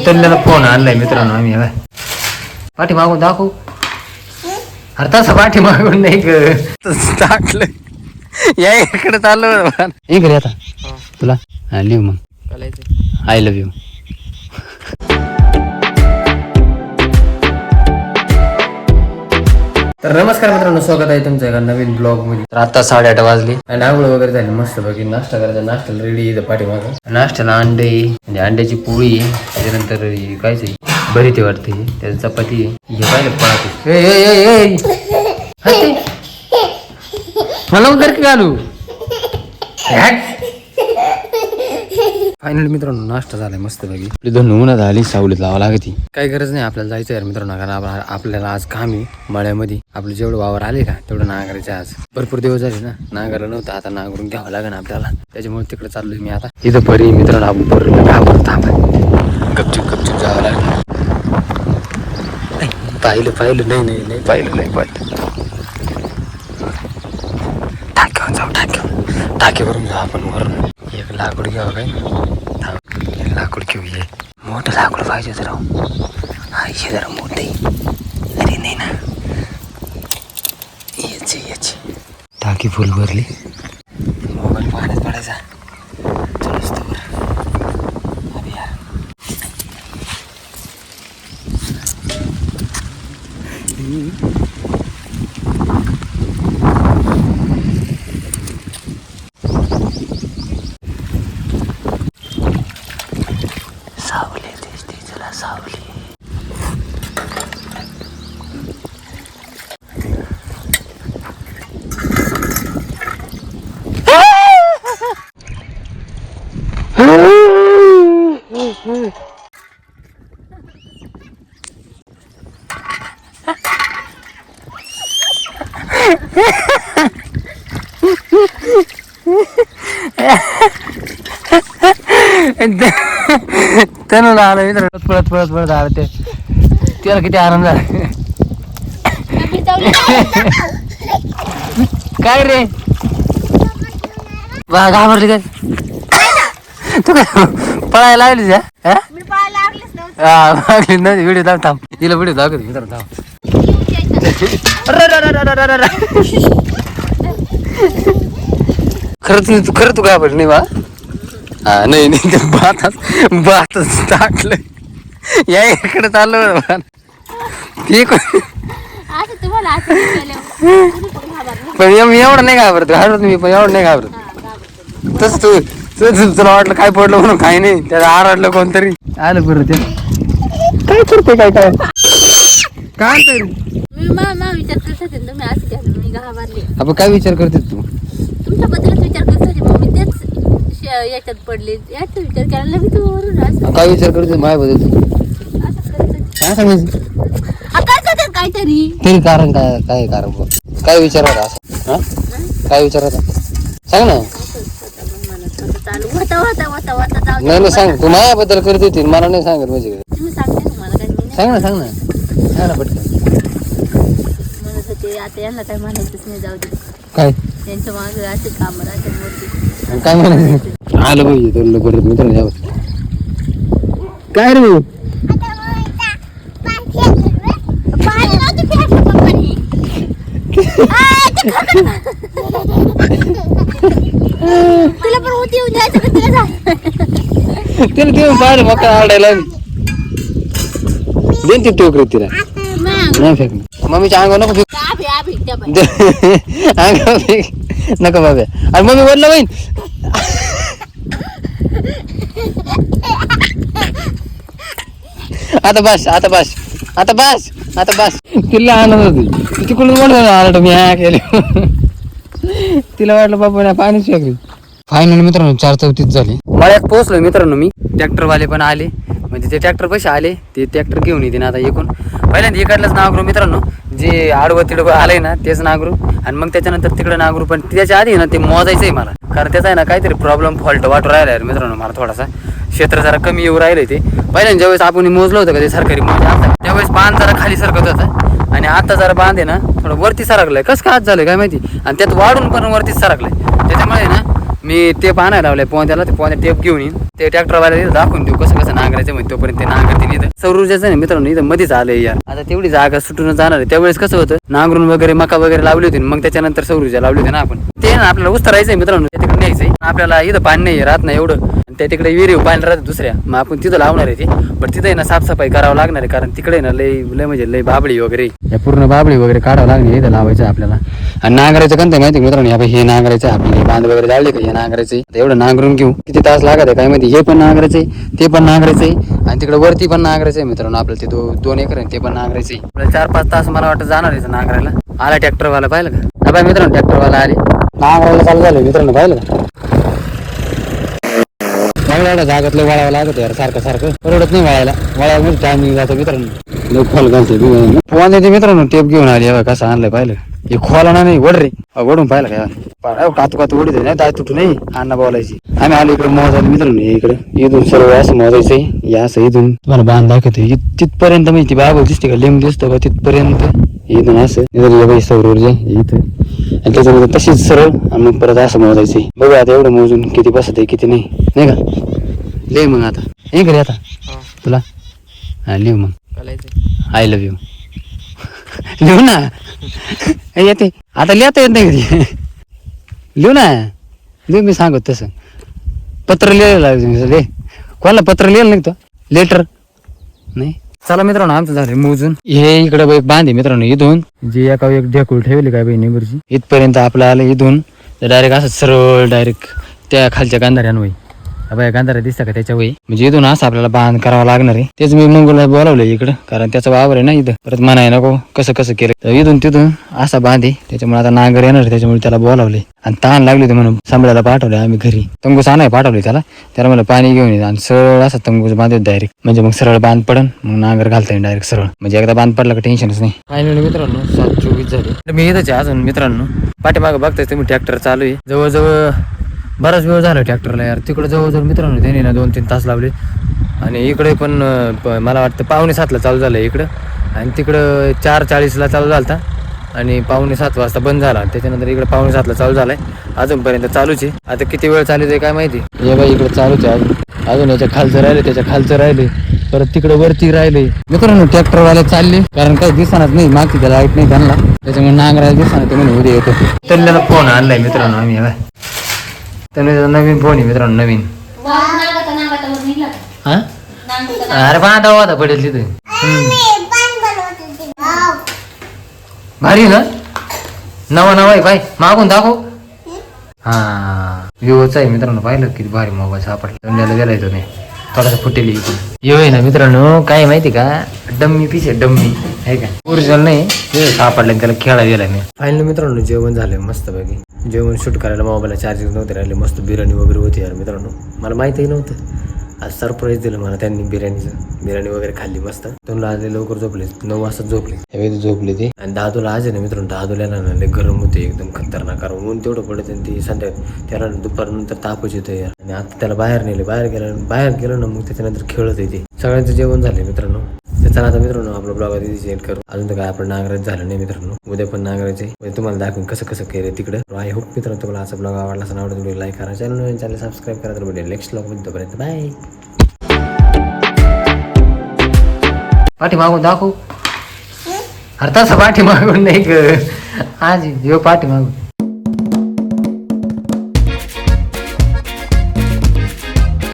उचललेला फोन आणलाय मित्रांनो आम्ही पाठी मागून दाखवू. अरे तसं पाठी मागून नाही ग. तसं टाकलं या इकडे चाललो इकडे आता. तुला. हा लिहू मग. आय लव्ह यू तर नमस्कार मित्रांनो स्वागत आहे तुमचं एका नवीन ब्लॉगमध्ये. तर आता साडेआठ वाजले. आणि आंघोळ वगैरे झाली मस्त बघी नाश्ता करायचा नाश्त्याला रेडी इथं पाठीमाग. नाश्त्याला अंडे म्हणजे अंड्याची पोळी त्याच्यानंतर कायच बरी ते वाटते हे. त्याची चपाती हे पाहिलं पळाते मला वगैरे की घालू? फायनली मित्रांनो नाश्ता झालाय मस्त पैकी आपली दोन उन्हात आली सावलीत लावा लागती. काही गरज नाही आपल्याला जायचं यार मित्रांनो कारण आप- आपल्याला आज काम आहे मळ्यामध्ये. आपलं जेवढं वावर आले का तेवढं नांगरायचं आज. भरपूर दिवस झाले ना नांगरला नव्हतं आता नांगरून घ्यावं लागेल आपल्याला. त्याच्यामुळे तिकडे चाललोय मी आता. इथं परी मित्रांनो आपण गपचूप गपचूप जावं लागलं. पाहिलं पाहिलं नाही नाही नाही. पाहिलं नाही पाहिलं. टाक्यावर जाऊ टाक्यावर. टाक्यावरून जाऊ आपण वरून. लाकूड घ्यावं काय? लाकूड घेऊ ये. मोठं लाकूड पाहिजे जरा. हा जरा मोठं अरे नाही ना. याची याची. टाकी फुल भरली मोबाईल पाण्यात पडायचा चलच तर अरे यार सावली दिसते चला सावली त्यानं आलं मित्र पळत पळत पळत आलं ते. त्याला किती आनंद झाला. काय रे? बा घाबरली काय? तू काय पळायला लागली का हा? हा नव्हती. व्हिडिओ दाख थांब. तिला व्हिडिओ दाखवतो मित्र थांब. अरे, अरे, अरे, अरे, अरे, अरे. खरंच नाही तू खरं तू घाबरली नाही बा. हा नाही नाही ते भातच भातच टाकलं या इकडे चाललं ठीक पण एव- एवढं नाही घाबरत घाबरत मी पण एवढं नाही घाबरत. तस तू तुला वाटलं काय पडलं म्हणून काही नाही त्याला आरडलं कोणतरी. आलं बरं ते. काय करते काय काय? काय तरी मी मा मा विचार करत होते तुम्ही असं केलं मी घाबरले. आपण काय विचार करते तू तुमच्याबद्दलच विचार करत होते मग मी तेच श- याच्यात पडले. याचा विचार केला लगेच वरून असं. काय विचार करते असं करत होते. काय सांगायचं? हा, काहीतरी? तरी कारण काय काय कारण? काय विचार होता असं? हा? काय विचार होता? सांग ना. मला चालू होता होता होता होता. जाऊ दे. नाही नाही सांग. तू माझ्याबद्दल करत होती मला नाही सांगत म्हणजे तुम्ही सांगते ना मला काय मी नाही सांग ना सांग ना. सांग ना पटकन. म्हणत होते आता यांना काय म्हणायचंच नाही जाऊ दे. काय? त्यांच्या मागे असे काम राहते मोठी. आणि काय म्हणायचं? आलं पाहिजे तुला परत मित्रांनो यावं. काय रे तुला पण जायचं का तुला तिला ते पाहिलं मग देन ती टोकरी तिला. नाही फेक मम्मीच्या अंगावर नको फेक. अंगावर फेक. नका बाबा. अरे मम्मी बोललं बहीण आता बस आता बस आता बस आता बस. तिला आनंद होती. तिकडून म्हणून आला मी हा केले. तिला वाटलं बाबा पाणीच फेकली. फायनल मित्रांनो चार चौथीच झाली. मळ्यात पोहोचलो मित्रांनो मी. ट्रॅक्टरवाले पण आले. म्हणजे ते ट्रॅक्टर पैसे आले. ते ट्रॅक्टर घेऊन येते ना आता एकूण. पहिल्यांदा इकडलंच करू मित्रांनो. जे आडवं तिडवं आलंय ना तेच नागरू. आणि मग त्याच्यानंतर तिकडं नागरू. पण त्याच्या आधी ना ते मोजायचं आहे मला. कारण त्याचा आहे ना काहीतरी प्रॉब्लेम फॉल्ट वाटू राहिला यार मित्रांनो मला थोडासा. क्षेत्र जरा कमी येऊ राहिलं ते. पहिल्यांदा ज्यावेळेस आपण मोजलं होतं का ते सरकारी मोज आता त्यावेळेस बांध जरा खाली सरकत होता. आणि आता जरा बांध आहे ना थोडं वरती सरकलाय. कसं काय आज झालं काय माहिती? आणि त्यात वाढून पण वरतीच सरकलाय. त्याच्यामुळे ना मी ते पाहणार लावले पोहत्याला ते पोहत्या टेप घेऊन येईन. ते ट्रॅक्टरवाल्याला दाखवून देऊ कसं कसं नांगरायचं म्हणजे तोपर्यंत ते नांगरतील इथं सौर ऊर्जाचं नाही. मित्रांनो इथं मध्येच आलंय यार. आता तेवढी जागा सुटून जाणार आहे. त्यावेळेस कसं होतं? नांगरून वगैरे मका वगैरे लावली होती मग त्याच्यानंतर सौर ऊर्जा लावली होती ना आपण. ते ना आपल्याला उस्तरायचंय मित्रांनो. तिकडे न्यायचंय. आपल्याला इथं पाणी नाही राहत नाही एवढं. त्या तिकडे विहिरी पाणी राहतं दुसऱ्या. मग आपण तिथं लावणार आहे ते. पण तिथं आहे ना साफसफाई करावं लागणार आहे कारण तिकडे आहे ना लय लय म्हणजे लय बाबळी वगैरे. या पूर्ण बाबळी वगैरे काढावं लागणार इथं लावायचं आपल्याला. आणि नांगरायचं कंत माहिती आहे मित्रांनो? आपण हे नांगरायचं आपले बांध वगैरे जाळले का? हे नांगरायचे एवढं नांगरून घेऊ. किती तास लागत आहे काय माहिती? हे पण नांगरायचंय ते पण नांगरायचंय आणि तिकडे वरती पण नांगरायचंय मित्रांनो. आपल्याला ते दो, दोन एकर आहे ते पण आपल्याला चार पाच तास मला वाटतं जाणार आहे नांगरायला. आला ट्रॅक्टरवाला पाहिलं का? बाय मित्रांनो ट्रॅक्टरवाला आले. नांगरायला चालू झालं मित्रांनो पाहिलं का? एवढ्या एवढ्या जागातलं वळावं लागत यार सारखं सारखं. परवडत नाही वळायला. वळायला टायमिंग जातो मित्रांनो. लय खोल घालते फोन देते मित्रांनो टेप घेऊन आली बघ कसं आणलंय पाहिलं. हे खोला ना नाही वड रे वडून पाहिलं काय कातू कातू वडी नाही दाय तुटू नाही. अण्णा बोलायची. आम्ही आलो इकडे मोजायला मित्रांनो हे इकडे. इथून सर्व असं मोजायचंय या असं इथून. तुम्हाला बांध दाखवते तिथपर्यंत म्हणजे ती बाबा दिसते का? लिंब दिसतं का? तिथपर्यंत. इथून असं. इथं सौर ऊर्जा इथं. आणि त्याच्यानंतर तशीच सरळ आणि मग परत असं मोजायचंय बघू आता एवढं मोजून किती बसत आहे किती नाही. नाही का? लिह मग आता. हे घरी आता. तुला? हा लिह मग. आय लव्ह यू लिहू ना. हे येते. आता लिहिता येत नाही कधी लिहू ना. लिहू मी सांगत तसं. पत्र लिहिलेलं ले कोणाला पत्र लिहिलं नाही तो? लेटर नाही? चला मित्रांनो आमचं झालं मोजून. हे इकडे बाई बांधे मित्रांनो इथून. जी एका एक ढेकूळ ठेवली काय बाई निबरची इथपर्यंत आपलं आलं इथून. डायरेक्ट असं सरळ डायरेक्ट त्या खालच्या गांधाऱ्यानं बाया गांधाऱ्या दिसतं का त्याच्या वय म्हणजे इथून असं आपल्याला बांध करावं लागणार आहे. तेच मी मंगोला बोलावलं इकडं कारण त्याचा वावर आहे ना इथं. परत म्हणाय नको कसं कसं केलं. तर इथून तिथून असा बांध आहे त्याच्यामुळे आता नांगर येणार त्याच्यामुळे त्याला बोलावले आणि ताण लागली होती म्हणून सांभाळायला पाठवले आम्ही घरी. तंगूस आणाय पाठवले त्याला. त्याला मला पाणी घेऊन ये. आणि सरळ असा तंगूस बांधत डायरेक्ट म्हणजे मग सरळ बांध पडन मग नांगर घालता येईल डायरेक्ट सरळ. म्हणजे एकदा बांध पडला का टेन्शनच नाही. फायनली मित्रांनो सात चोवीस झाले. मी आहे अजून मित्रांनो. पाठीमागं बघताय तुम्ही ट्रॅक्टर चालू आहे. जवळजवळ बराच वेळ झाला ट्रॅक्टरला यार. तिकडे जवळजवळ मित्रांनो त्यांनी ना दोन तीन तास लावले. आणि इकडे पण प- मला वाटतं पावणे सातला चालू झालं इकडं. आणि तिकडं चार चाळीसला चालू झाला आणि पावणे सात वाजता बंद झाला. त्याच्यानंतर इकडे पावणे सातला चालू झालाय. अजूनपर्यंत चालूच आहे. आता किती वेळ चालू आहे काय माहिती? हे बाई इकडे चालूच आहे अजून. अजून याच्या खालचं राहिले त्याच्या खालचं राहिले. परत तिकडे वरती राहिले. मित्रांनो ट्रॅक्टरवाले चालले. कारण काही दिसणार नाही. मागची त्याला लाइट नाही त्यांना. त्याच्यामुळे नांगरायला दिसणार ते म्हणे उद्या येतो. त्यांना फोन आणलाय मित्रांनो आम्ही त्यांनी नवीन फोन आहे मित्रांनो नवीन? हा? अरे बांधा होता पडेल तिथे. भारी ना? नवा नवा आहे पाय. मागून दाखव. हा विवोचा आहे मित्रांनो पाहिलं किती भारी मोबाईल सापडला. तोंडाला गेलाय तो नाही. थोडासा फुटेल इकडून यो आहे ना मित्रांनो काय माहिती का? डम्मी पीस आहे डम्मी. आहे का? ओरिजिनल नाही. हे सापडलं त्याला खेळा गेला मी. फायनल मित्रांनो जेवण झालंय मस्त पैकी जेवण शूट करायला मोबाईलला चार्जिंग नव्हते राहिले. मस्त बिर्याणी वगैरे होती यार मित्रांनो. मला माहितीही नव्हतं. आज सरप्राईज दिलं मला त्यांनी बिर्याणीचं. बिर्याणी वगैरे खाल्ली मस्त. दोन आज लवकर झोपले. नऊ वाजता झोपले. त्यावेळी झोपले ते. आणि दादूला आज आहे ना मित्रांनो दादूला ना लय गरम होते एकदम खतरनाक. कारण ऊन तेवढं पडत आणि ती संध्या त्याला दुपारनंतर तापच येतो यार. आणि आता त्याला बाहेर नेले. बाहेर गेलं बाहेर गेलं ना मग त्याच्यानंतर खेळत येते सगळ्यांचं जेवण झाले मित्रांनो. तर चला आता मित्रांनो आपला ब्लॉग आधी सेंड करू. अजून तर काय आपण नागराज झालं नाही मित्रांनो. उद्या पण नांगरायचे म्हणजे तुम्हाला दाखवून कसं कसं केलं तिकडं. आय होप मित्रांनो तुम्हाला असा ब्लॉग आवडला असं आवडत व्हिडिओ लाईक करा चॅनल चॅनल सबस्क्राईब करा तर भेटेल नेक्स्ट ब्लॉगमध्ये तोपर्यंत बाय पाठी मागून दाखव. अरे तसं पाठी मागून नाही ग. आज येऊ पाठी मागून.